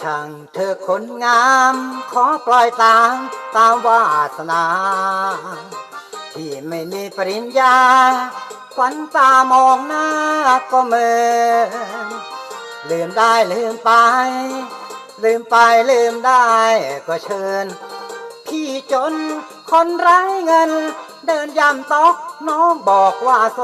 ช่างเธอคนงาม ขอปล่อยตามตามวาสนา ที่ไม่มีปริญญาขวัญตามองหน้าก็เมินลืมได้ลืมไป ลืมไปลืมได้ก็เชิญ พี่จนคนไร้เงิน เดินยำตอกน้องบอกว่าโซ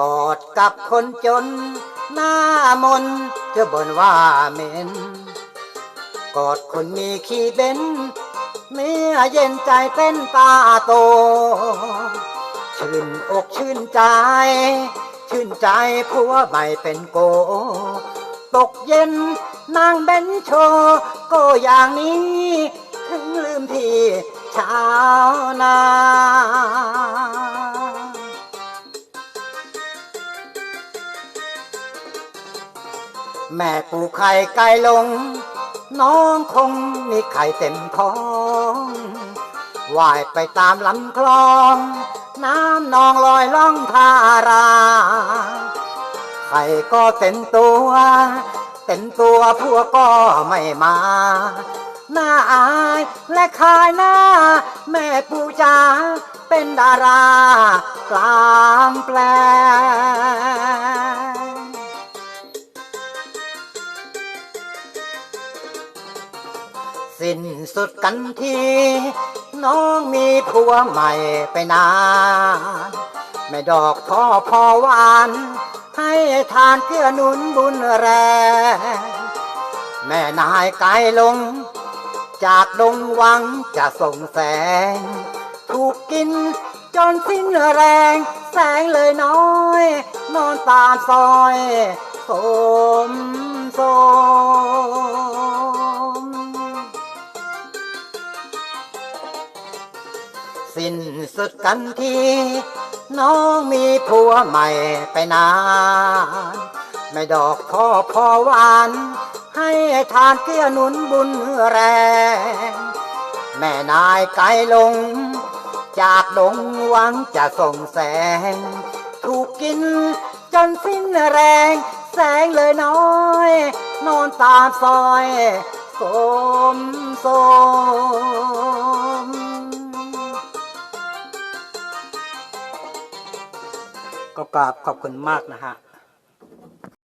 กอดกับคนจน หน้ามนเธอบ่นว่าเหม็น กอดคนมีขี้เบ้นเนื้อเย็นใจเต้นตาโต ชื่นอกชื่นใจ ชื่นใจผัวใบเป็นโก ตกเย็นนางเบนโชก็อย่างนี้ ถึงลืมที่ชาวนา แม่ปูไข่ไก่ลง น้องคงมีไข่เต็มท้องว่ายไปตามลำคลอง น้ำนองลอยล่องทารา ไข่ก็เต็มตัว เต็มตัวพวกก็ไม่มาหน้าอายและขายหน้า แม่ปูจ๋าเป็นดารากลางแปลง สิ้นสุดกันที น้องมีผัวใหม่ไปนานแม่ดอกท่อพอหวาน ให้ทานเกื้อนุนบุญแรงแม่นายไกลลง จากดงวังจะส่งแสง ถูกกินจนสิ้นแรง แสงเลยน้อย นอนตามซอยสมสม สิ้นสุดกันที น้องมีผัวใหม่ไปนาน ไม่ดอกพ่อพอหวาน ให้ทานเกื้อหนุนบุญแรง แม่นายไกลลง จากดงหวังจะส่งแสง ถูกกินจนสิ้นแรง แสงเลยน้อย นอนตามซอย สมสม ก็กราบขอบคุณมากนะฮะ